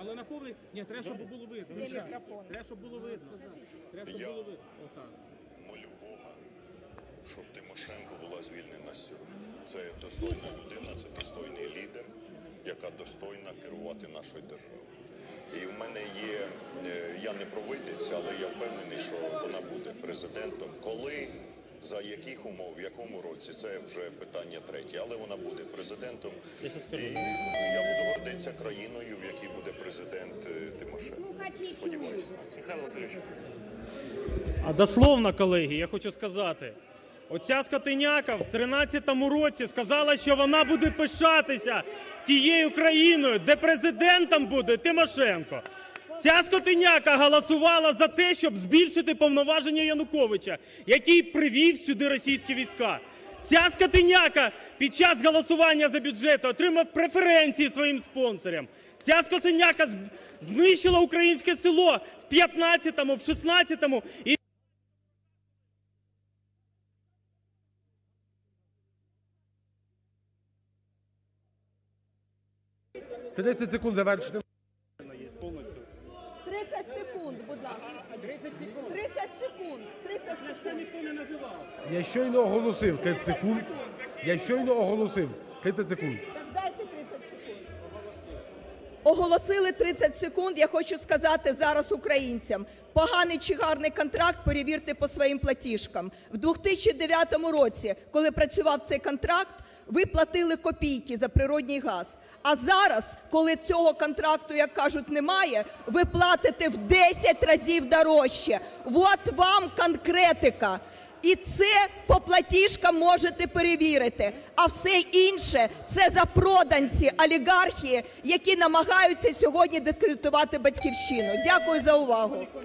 але на повний. Ні, треба, щоб було видно. Треба, щоб було видно. Треба, щоб було видно. Отак. Молю Бога, щоб Тимошенко була звільнена сьогодні. Це достойна людина, це достойний лідер, яка достойна керувати нашою державою. І в мене є, е, я не провидець, але я впевнений, що вона буде президентом. Коли, за яких умов, в якому році, це вже питання третє. Але вона буде президентом. І я буду гордитися країною, в якій буде президент е, Тимошенко. Сподіваюся. Михайло Васильович, А дословно, колеги, я хочу сказати. Оця скотиняка в 13-му році сказала, що вона буде пишатися тією країною, де президентом буде Тимошенко. Ця скотиняка голосувала за те, щоб збільшити повноваження Януковича, який привів сюди російські війська. Ця скотиняка під час голосування за бюджет отримав преференції своїм спонсорам. Ця скотиняка знищила українське село в 15-му, в 16-му і 30 секунд завершити. 30 секунд, будь ласка. 30 секунд. 30 секунд. 30 секунд. Ніхто не називав. Я щойно оголосив 30 секунд. Я щойно оголосив 30 секунд. Так дайте 30 секунд. Оголосили 30 секунд. Я хочу сказати зараз українцям. Поганий чи гарний контракт перевірте по своїм платіжкам. В 2009 році, коли працював цей контракт, ви платили копійки за природній газ. А зараз, коли цього контракту, як кажуть, немає, ви платите в 10 разів дорожче. От вам конкретика. І це по платіжкам можете перевірити. А все інше це запроданці олігархії, які намагаються сьогодні дискредитувати батьківщину. Дякую за увагу.